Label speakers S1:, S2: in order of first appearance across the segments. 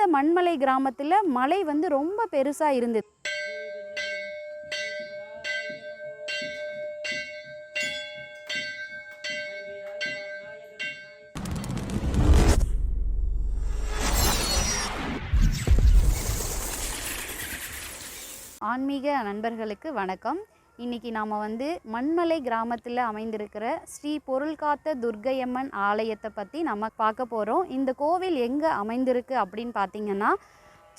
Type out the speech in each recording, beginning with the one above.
S1: இந்த மண்மலை கிராமத்தில் மலை வந்து ரொம்ப பெருசாக இருந்தது. ஆன்மீக நண்பர்களுக்கு வணக்கம். இன்னைக்கு நாம் வந்து மண்மலை கிராமத்தில் அமைந்திருக்கிற ஸ்ரீ பொருள்காத்த துர்க்கையம்மன் ஆலயத்தை பற்றி நம்ம பார்க்க போகிறோம் இந்த கோவில் எங்கே அமைந்திருக்கு அப்படின்னு பார்த்தீங்கன்னா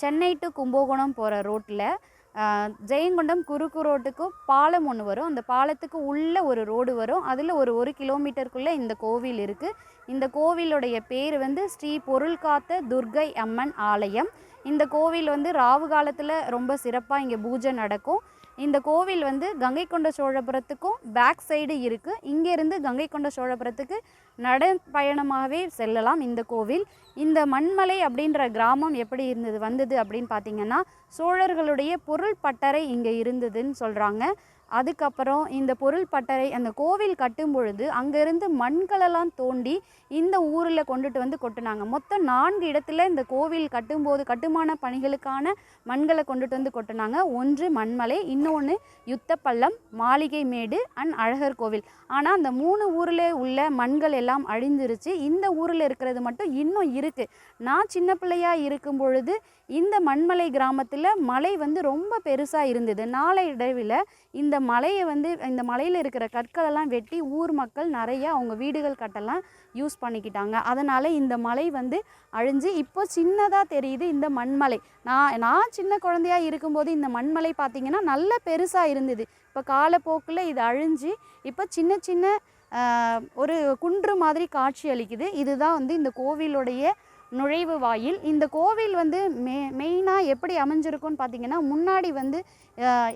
S1: சென்னை டு கும்பகோணம் போகிற ரோட்டில் ஜெயங்கொண்டம் குறுக்கு ரோட்டுக்கும் பாலம் ஒன்று வரும். அந்த பாலத்துக்கு உள்ள ஒரு ரோடு வரும். அதில் ஒரு ஒரு கிலோமீட்டருக்குள்ளே இந்த கோவில் இருக்குது இந்த கோவிலுடைய பேர் வந்து ஸ்ரீ பொருள்காத்த துர்க்கை அம்மன் ஆலயம். இந்த கோவில் வந்து ராவு காலத்தில் ரொம்ப சிறப்பாக இங்கே பூஜை நடக்கும். இந்த கோவில் வந்து கங்கை கொண்ட சோழபுரத்துக்கும் பேக் சைடு இருக்குது இங்கேருந்து கங்கை கொண்ட சோழபுரத்துக்கு நடைப்பயணமாகவே செல்லலாம் இந்த கோவில். இந்த மண்மலை அப்படின்ற கிராமம் எப்படி இருந்தது வந்தது அப்படின்னு பார்த்தீங்கன்னா சோழர்களுடைய பொருள் பட்டறை இங்கே இருந்ததுன்னு சொல்கிறாங்க அதுக்கப்புறம் இந்த பொருள் பட்டறை அந்த கோவில் கட்டும் பொழுது அங்கேருந்து மண்களெல்லாம் தோண்டி இந்த ஊரில் கொண்டுட்டு வந்து கொட்டினாங்க. மொத்தம் நான்கு இடத்துல இந்த கோவில் கட்டும்போது கட்டுமான பணிகளுக்கான மண்களை கொண்டுட்டு வந்து கொட்டினாங்க. ஒன்று மண்மலை இன்னொன்று யுத்தப்பள்ளம் மாளிகை மேடு அண்ட் அழகர் கோவில். ஆனால் அந்த மூணு ஊரில் உள்ள மண்கள் எல்லாம் அழிந்துருச்சு இந்த ஊரில் இருக்கிறது மட்டும் இன்னும் இருக்குது நான் சின்ன பிள்ளையாக இருக்கும் பொழுது இந்த மண்மலை கிராமத்தில் மலை வந்து ரொம்ப பெருசாக இருந்தது. நாளை இடைவில் இந்த மலையை வந்து இந்த மலையில் இருக்கிற கற்களெல்லாம் வெட்டி ஊர் மக்கள் நிறைய அவங்க வீடுகள் கட்டெல்லாம் யூஸ் பண்ணிக்கிட்டாங்க. அதனால் இந்த மலை வந்து அழிஞ்சு இப்போ சின்னதாக தெரியுது இந்த மண்மலை. நான் நான் சின்ன குழந்தையா இருக்கும்போது இந்த மண்மலை பார்த்திங்கன்னா நல்ல பெருசாக இருந்தது. இப்போ காலப்போக்கில் இது அழிஞ்சு இப்போ சின்ன சின்ன ஒரு குன்று மாதிரி காட்சி அளிக்குது. இதுதான் வந்து இந்த கோவிலுடைய நுழைவு வாயில். இந்த கோவில் வந்து மெ மெயினாக எப்படி அமைஞ்சிருக்கும்னு பார்த்தீங்கன்னா முன்னாடி வந்து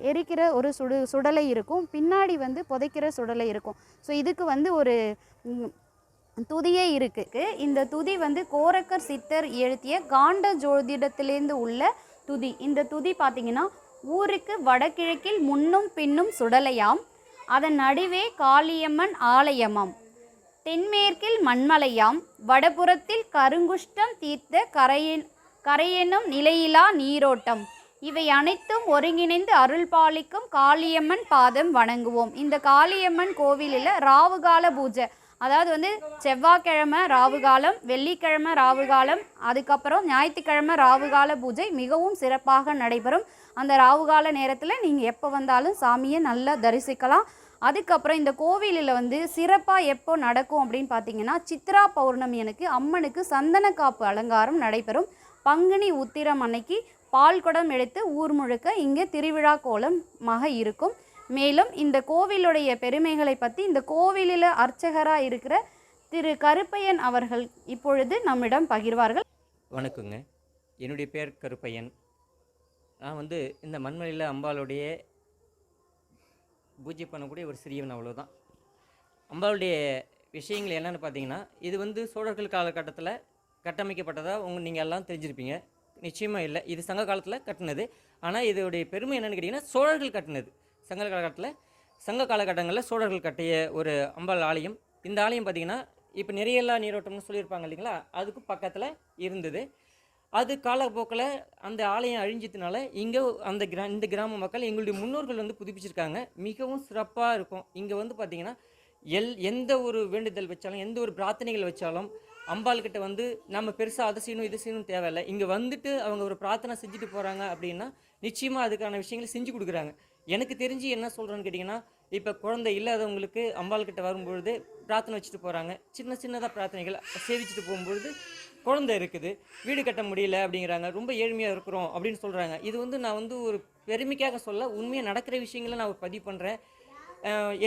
S1: எரிக்கிற ஒரு சுடு சுடலை இருக்கும். பின்னாடி வந்து புதைக்கிற சுடலை இருக்கும். ஸோ இதுக்கு வந்து ஒரு துதியே இருக்கு. இந்த துதி வந்து கோரக்கர் சித்தர் எழுதிய காண்ட ஜோதிடத்திலேருந்து உள்ள துதி. இந்த துதி பார்த்தீங்கன்னா ஊருக்கு வடகிழக்கில் முன்னும் பின்னும் சுடலையாம். அதன் நடுவே காளியம்மன் ஆலயமாம். தென்மேற்கில் மண்மலையாம் வடபுறத்தில் கருங்குஷ்டம் தீர்த்த கரையின் கரையெனும் நிலையிலா நீரோட்டம். இவை அனைத்தும் ஒருங்கிணைந்து அருள் பாலிக்கும் காளியம்மன் பாதம் வணங்குவோம். இந்த காளியம்மன் கோவிலில் ராவுகால பூஜை அதாவது வந்து செவ்வாய்க்கிழமை ராவுகாலம் வெள்ளிக்கிழமை ராவுகாலம் அதுக்கப்புறம் ஞாயிற்றுக்கிழமை ராவுகால பூஜை மிகவும் சிறப்பாக நடைபெறும். அந்த ராவுகால நேரத்தில் நீங்கள் எப்போ வந்தாலும் சாமியை நல்லா தரிசிக்கலாம். அதுக்கப்புறம் இந்த கோவிலில் வந்து சிறப்பாக எப்போ நடக்கும் அப்படின்னு பார்த்தீங்கன்னா சித்ரா பௌர்ணமி எனக்கு அம்மனுக்கு சந்தன காப்பு அலங்காரம் நடைபெறும். பங்குனி உத்திரம் அன்னைக்கு பால் குடம் எடுத்து ஊர் முழுக்க இங்கே திருவிழா கோலமாக இருக்கும். மேலும் இந்த கோவிலுடைய பெருமைகளை பற்றி இந்த கோவிலில் அர்ச்சகராக இருக்கிற திரு கருப்பையன் அவர்கள் இப்பொழுது நம்மிடம் பகிர்வார்கள்.
S2: வணக்கங்க. என்னுடைய பேர் கருப்பையன். நான் வந்து இந்த மண்மலையில் அம்பாளுடைய பூஜை பண்ணக்கூடிய ஒரு சிறியவன் அவ்வளோதான் அம்பாளுடைய விஷயங்கள் என்னென்னு பார்த்தீங்கன்னா இது வந்து சோழர்கள் காலகட்டத்தில் கட்டமைக்கப்பட்டதாக உங்க நீங்கள் எல்லாம் தெரிஞ்சிருப்பீங்க. நிச்சயமாக இல்லை. இது சங்க காலத்தில் கட்டினது. ஆனால் இதோடைய பெருமை என்னென்னு கேட்டிங்கன்னா சோழர்கள் கட்டினது. சங்க காலகட்டத்தில் சங்க காலகட்டங்களில் சோழர்கள் கட்டிய ஒரு அம்பாள் ஆலயம். இந்த ஆலயம் பார்த்திங்கன்னா இப்போ நிறையெல்லாம் நீரோட்டம்னு சொல்லியிருப்பாங்க இல்லைங்களா? அதுக்கு பக்கத்தில் இருந்தது. அது காலப்போக்கில் அந்த ஆலயம் அழிஞ்சதுனால இங்கே அந்த கிரா இந்த கிராம மக்கள் எங்களுடைய முன்னோர்கள் வந்து புதுப்பிச்சிருக்காங்க. மிகவும் சிறப்பாக இருக்கும். இங்கே வந்து பார்த்திங்கன்னா எல் எந்த ஒரு வேண்டுதல் வச்சாலும் எந்த ஒரு பிரார்த்தனைகள் வச்சாலும் அம்பாள்கிட்ட வந்து நம்ம பெருசாக அதை செய்யணும் இதை செய்யணும் தேவையில்லை. இங்கே வந்துட்டு அவங்க ஒரு பிரார்த்தனை செஞ்சுட்டு போகிறாங்க அப்படின்னா நிச்சயமாக அதுக்கான விஷயங்களை செஞ்சு கொடுக்குறாங்க. எனக்கு தெரிஞ்சு என்ன சொல்கிறேன்னு கேட்டிங்கன்னா இப்போ குழந்தை இல்லாதவங்களுக்கு அம்பாள் கிட்ட வரும்பொழுது பிரார்த்தனை வச்சுட்டு போகிறாங்க சின்ன சின்னதாக பிரார்த்தனைகள் சேவிச்சுட்டு போகும்பொழுது குழந்தை இருக்குது. வீடு கட்ட முடியல அப்படிங்கிறாங்க. ரொம்ப ஏழ்மையாக இருக்கிறோம் அப்படின்னு சொல்கிறாங்க இது வந்து நான் வந்து ஒரு பெருமைக்காக சொல்ல உண்மையாக நடக்கிற விஷயங்களை நான் பதிவு பண்ணுறேன்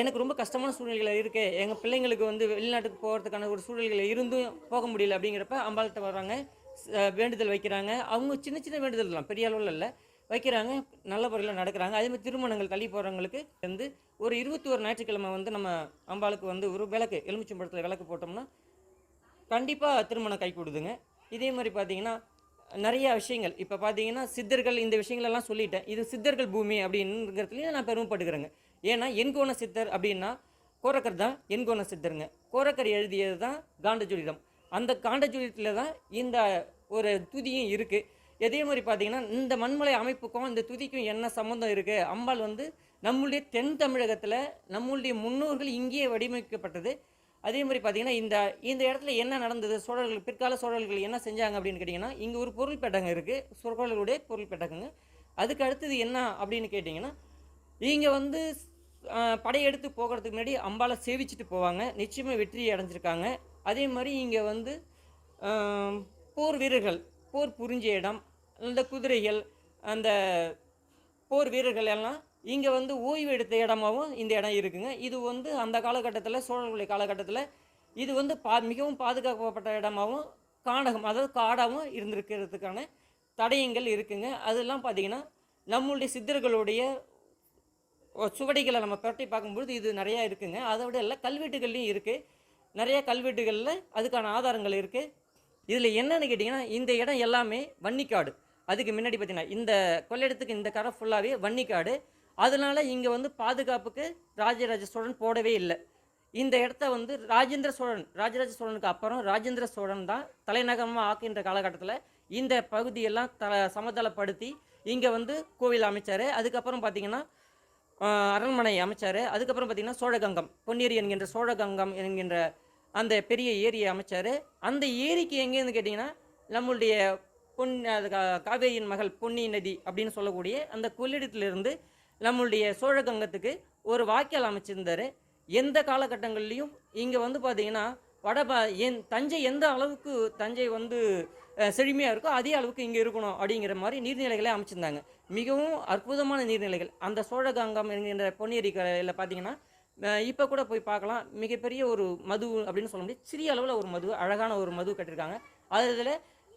S2: எனக்கு ரொம்ப கஷ்டமான சூழ்நிலைகள் இருக்குது எங்கள் பிள்ளைங்களுக்கு வந்து வெளிநாட்டுக்கு போகிறதுக்கான ஒரு சூழ்நிலைகள் இருந்தும் போக முடியல அப்படிங்கிறப்ப அம்பாள்கிட்ட வர்றாங்க. வேண்டுதல் வைக்கிறாங்க. அவங்க சின்ன சின்ன வேண்டுதல் தான் பெரிய அளவில் இல்லை. வைக்கிறாங்க நல்ல முறையில் நடக்கிறாங்க. அதே மாதிரி திருமணங்கள் தள்ளி போகிறவங்களுக்கு வந்து ஒரு இருபத்தி ஒரு ஞாயிற்றுக்கிழமை வந்து நம்ம அம்பாளுக்கு வந்து ஒரு விளக்கு எலுமிச்சம்பழத்தில் விளக்கு போட்டோம்னா கண்டிப்பாக திருமணம் கை கொடுதுங்க. இதே மாதிரி பார்த்தீங்கன்னா நிறைய விஷயங்கள். இப்போ பார்த்தீங்கன்னா சித்தர்கள் இந்த விஷயங்களெல்லாம் சொல்லிட்டேன். இது சித்தர்கள் பூமி அப்படிங்கிறதுலையும் நான் பெருமைப்படுகிறேங்க. ஏன்னா எண்கோண சித்தர் அப்படின்னா கோரக்கர் தான் எண்கோண சித்தருங்க. கோரக்கர் எழுதியது தான் காண்டஜோதிடம் அந்த காண்டஜோதிடத்தில் தான் இந்த ஒரு துதியும் இருக்குது இதே மாதிரி பார்த்தீங்கன்னா இந்த மண்மலை அமைப்புக்கும் இந்த துதிக்கும் என்ன சம்மந்தம் இருக்குது அம்பாள் வந்து நம்மளுடைய தென் தமிழகத்தில் நம்மளுடைய முன்னோர்கள் இங்கேயே வடிவமைக்கப்பட்டது. அதே மாதிரி பார்த்தீங்கன்னா இந்த இந்த இடத்துல என்ன நடந்தது? சோழர்கள் பிற்கால சோழர்கள் என்ன செஞ்சாங்க அப்படின்னு கேட்டிங்கன்னா இங்கே ஒரு பொருள் பெட்டகம் இருக்குது சோழர்களுடைய பொருள் பெட்டகங்க. அதுக்கு அடுத்தது என்ன அப்படின்னு கேட்டிங்கன்னா இங்கே வந்து படையெடுத்து போகிறதுக்கு முன்னாடி அம்பாலை சேவிச்சுட்டு போவாங்க. நிச்சயமாக வெற்றி அடைஞ்சிருக்காங்க. அதே மாதிரி இங்கே வந்து போர் வீரர்கள் போர் புரிஞ்ச இடம் இந்த குதிரைகள் அந்த போர் வீரர்கள் எல்லாம் இங்கே வந்து ஓய்வு எடுத்த இடமாவும் இந்த இடம் இருக்குங்க. இது வந்து அந்த காலகட்டத்தில் சோழர்களுடைய காலகட்டத்தில் இது வந்து பா மிகவும் பாதுகாக்கப்பட்ட இடமாவும் காடகம் அதாவது காடாகவும் இருந்திருக்கிறதுக்கான தடயங்கள் இருக்குங்க. அதெல்லாம் பார்த்தீங்கன்னா நம்மளுடைய சித்தர்களுடைய சுவடிகளை நம்ம புரட்டி பார்க்கும்பொழுது இது நிறையா இருக்குங்க. அதை விட எல்லாம் கல்வெட்டுகள்லையும் இருக்குது நிறையா கல்வெட்டுகளில் அதுக்கான ஆதாரங்கள் இருக்குது இதில் என்னன்னு கேட்டிங்கன்னா இந்த இடம் எல்லாமே வன்னிக்காடு. அதுக்கு முன்னாடி பார்த்தீங்கன்னா இந்த கொள்ளிடத்துக்கு இந்த கரை ஃபுல்லாகவே வன்னிக்காடு. அதனால இங்கே வந்து பாதுகாப்புக்கு ராஜராஜ சோழன் போடவே இல்லை. இந்த இடத்த வந்து ராஜேந்திர சோழன் ராஜராஜ சோழனுக்கு அப்புறம் ராஜேந்திர சோழன் தான் தலைநகரமாக ஆக்குகின்ற காலகட்டத்தில் இந்த பகுதியெல்லாம் த சமதளப்படுத்தி இங்கே வந்து கோவில் அமைச்சார். அதுக்கப்புறம் பார்த்தீங்கன்னா அரண்மனை அமைச்சார். அதுக்கப்புறம் பார்த்திங்கன்னா சோழகங்கம் பொன்னேரி என்கின்ற சோழகங்கம் என்கின்ற அந்த பெரிய ஏரியை அமைச்சார். அந்த ஏரிக்கு எங்கேருந்து கேட்டிங்கன்னா நம்மளுடைய பொன் அது கா- காவேரியின் மகள் பொன்னி நதி அப்படின்னு சொல்லக்கூடிய அந்த கொள்ளிடத்திலிருந்து நம்மளுடைய சோழகங்கத்துக்கு ஒரு வாய்க்கால் அமைச்சிருந்தார். எந்த காலகட்டங்கள்லையும் இங்கே வந்து பார்த்தீங்கன்னா வடபா என் தஞ்சை எந்த அளவுக்கு தஞ்சை வந்து செழுமையாக இருக்கோ அதே அளவுக்கு இங்கே இருக்கணும் அப்படிங்கிற மாதிரி நீர்நிலைகளை அமைச்சிருந்தாங்க. மிகவும் அற்புதமான நீர்நிலைகள். அந்த சோழகங்கம் என்கின்ற பொன்னேரி கரையில் பார்த்தீங்கன்னா இப்போ கூட போய் பார்க்கலாம் மிகப்பெரிய ஒரு மது அப்படின்னு சொல்ல முடியும். சிறிய அளவில் ஒரு மது அழகான ஒரு மது கட்டியிருக்காங்க அதில்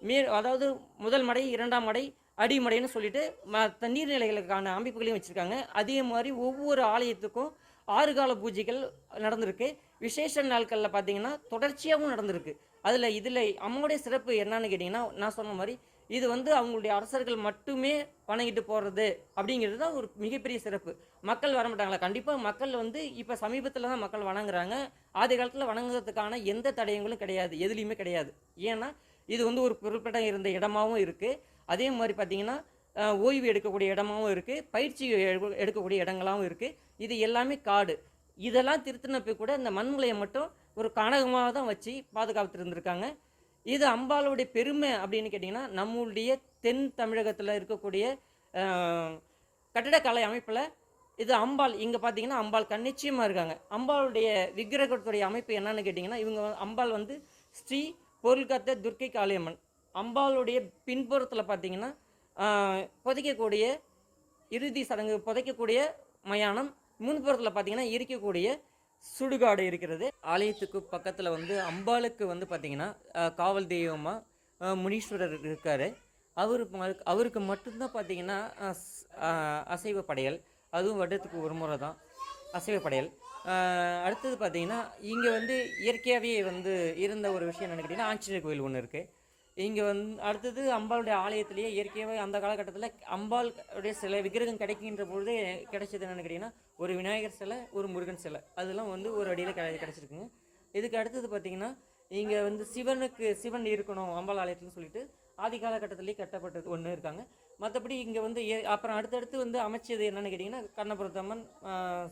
S2: மே அதாவது முதல் மடை இரண்டாம் மடை அடிமடைன்னு சொல்லிட்டு மற்ற நீர்நிலைகளுக்கான அமைப்புகளையும் வச்சுருக்காங்க. அதே மாதிரி ஒவ்வொரு ஆலயத்துக்கும் ஆறு கால பூஜைகள் நடந்திருக்கு. விசேஷ நாட்களில் பார்த்தீங்கன்னா தொடர்ச்சியாகவும் நடந்திருக்கு. அதில் இதில் அம்மாவுடைய சிறப்பு என்னன்னு கேட்டிங்கன்னா நான் சொன்ன மாதிரி இது வந்து அவங்களுடைய அரசர்கள் மட்டுமே வணங்கிட்டு போகிறது அப்படிங்கிறது தான் ஒரு மிகப்பெரிய சிறப்பு. மக்கள் வர மாட்டாங்களா கண்டிப்பாக மக்கள் வந்து இப்போ சமீபத்தில் தான் மக்கள் வணங்குறாங்க. ஆதி காலத்தில் வணங்குறதுக்கான எந்த தடயங்களும் கிடையாது. எதுலேயுமே கிடையாது. ஏன்னா இது வந்து ஒரு குறிப்பிட்ட இருந்த இடமாவும் இருக்குது அதே மாதிரி பார்த்தீங்கன்னா ஓய்வு எடுக்கக்கூடிய இடமாவும் இருக்குது பயிற்சி எடுக்கக்கூடிய இடங்களாகவும் இருக்குது இது எல்லாமே காடு. இதெல்லாம் திருத்தினப்போ கூட இந்த மண்முலையை மட்டும் ஒரு கனகமாக தான் வச்சு பாதுகாத்து இருந்திருக்காங்க இது அம்பாளுடைய பெருமை அப்படின்னு கேட்டிங்கன்னா நம்மளுடைய தென் தமிழகத்தில் இருக்கக்கூடிய கட்டிடக்கலை அமைப்பில் இது அம்பாள் இங்கே பார்த்தீங்கன்னா அம்பாள் கண்ணிச்சயமாக இருக்காங்க. அம்பாளுடைய விக்கிரகத்துடைய அமைப்பு என்னன்னு கேட்டிங்கன்னா இவங்க அம்பாள் வந்து ஸ்ரீ பொருள்காத்த துர்க்கை காளியம்மன். அம்பாளுடைய பின்புறத்தில் பார்த்தீங்கன்னா புதைக்கக்கூடிய இறுதி சடங்கு புதைக்கக்கூடிய மயானம் முன்புறத்தில் பார்த்தீங்கன்னா இருக்கக்கூடிய சுடுகாடு இருக்கிறது. ஆலயத்துக்கு பக்கத்தில் வந்து அம்பாளுக்கு வந்து பார்த்தீங்கன்னா காவல் தெய்வமாக முனீஸ்வரர் இருக்கார். அவரு அவருக்கு மட்டும்தான் பார்த்தீங்கன்னா அசைவ படையல். அதுவும் வருடத்துக்கு ஒரு முறை தான். அசைவ படையல். அடுத்தது பார்த்தீங்கன்னா இங்கே வந்து இயற்கையாகவே வந்து இருந்த ஒரு விஷயம் என்னென்னு கேட்டிங்கன்னா ஆஞ்சநேயர் கோயில் ஒன்று இருக்குது இங்கே வந்து அடுத்தது அம்பாளுடைய ஆலயத்திலேயே இயற்கையாகவே அந்த காலகட்டத்தில் அம்பாளுடைய சிலை விக்கிரகம் கிடைக்கின்ற பொழுதே கிடைச்சது என்னென்னு கேட்டிங்கன்னா ஒரு விநாயகர் சிலை ஒரு முருகன் சிலை. அதெல்லாம் வந்து ஒரு அடியில் கிடை கிடச்சிருக்குங்க. இதுக்கு அடுத்தது பார்த்தீங்கன்னா இங்கே வந்து சிவனுக்கு சிவன் இருக்கணும் அம்பாள் ஆலயத்துலன்னு சொல்லிட்டு ஆதி காலகட்டத்திலேயே கட்டப்பட்டது ஒன்று இருக்காங்க. மற்றபடி இங்கே வந்து ஏ- அப்புறம் அடுத்தடுத்து வந்து அமைச்சது என்னன்னு கேட்டிங்கன்னா கண்ணபுரத்தம்மன்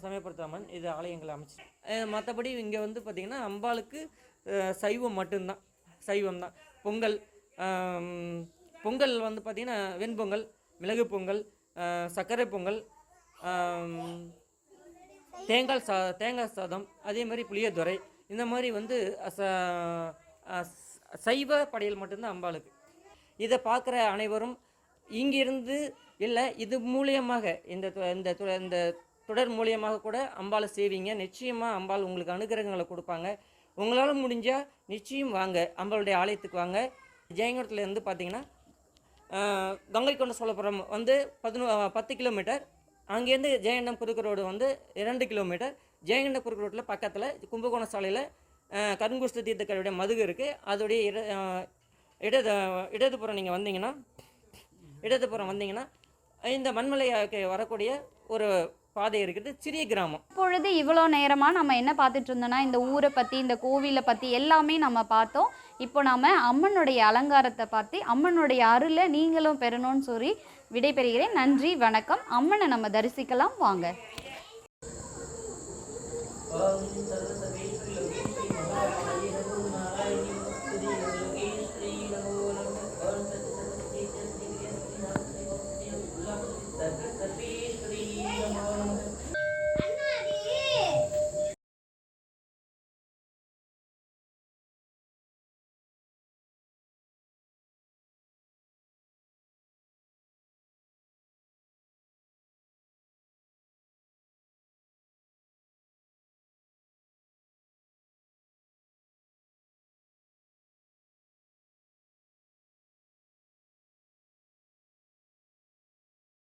S2: சமயபுரத்தம்மன் இது ஆலயங்களை அமைச்சு மற்றபடி இங்கே வந்து பார்த்திங்கன்னா அம்பாளுக்கு சைவம் மட்டும்தான். சைவம் தான். பொங்கல் பொங்கல் வந்து பார்த்திங்கன்னா வெண்பொங்கல் மிளகு பொங்கல் சர்க்கரை பொங்கல் தேங்காய் சா தேங்காய் சாதம் அதே மாதிரி புளியதுரை. இந்த மாதிரி வந்து ச- சைவ படையல் மட்டும்தான் அம்பாளுக்கு. இதை பார்க்குற அனைவரும் இங்கிருந்து இல்லை இது மூலியமாக இந்த இந்த இந்த தொடர் மூலியமாக கூட அம்பாளை செய்வீங்க. நிச்சயமாக அம்பாள் உங்களுக்கு அனுகிரகங்களை கொடுப்பாங்க. உங்களால் முடிஞ்சால் நிச்சயம் வாங்க. அம்பாளுடைய ஆலயத்துக்கு வாங்க. ஜெயங்கரத்துலேருந்து பார்த்தீங்கன்னா கங்கை கொண்ட சோழபுரம் வந்து பதினோ பத்து கிலோமீட்டர். அங்கேருந்து ஜெயங்கண்டம் குறுக்கு ரோடு வந்து இரண்டு கிலோமீட்டர். ஜெயங்கண்டம் குறுக்கு ரோட்டில் பக்கத்தில் கும்பகோணம் சாலையில் கருங்குஷ்ட தீர்த்தக்கரையுடைய மதுகு இருக்குது அதோடைய இர இடது இடதுபுறம் நீங்கள் வந்தீங்கன்னா இடதுபுறம் வந்தீங்கன்னா இந்த மண்மலைக்கு வரக்கூடிய ஒரு பாதை இருக்குது சிறிய கிராமம்.
S1: இப்பொழுது இவ்வளோ நேரமாக நம்ம என்ன பார்த்துட்டு இருந்தோம்னா இந்த ஊரை பற்றி இந்த கோவிலை பற்றி எல்லாமே நம்ம பார்த்தோம். இப்போ நாம் அம்மனுடைய அலங்காரத்தை பார்த்து அம்மனுடைய அருளை நீங்களும் பெறணும்னு சொல்லி விடைபெறுகிறேன். நன்றி வணக்கம். அம்மனை நம்ம தரிசிக்கலாம் வாங்க.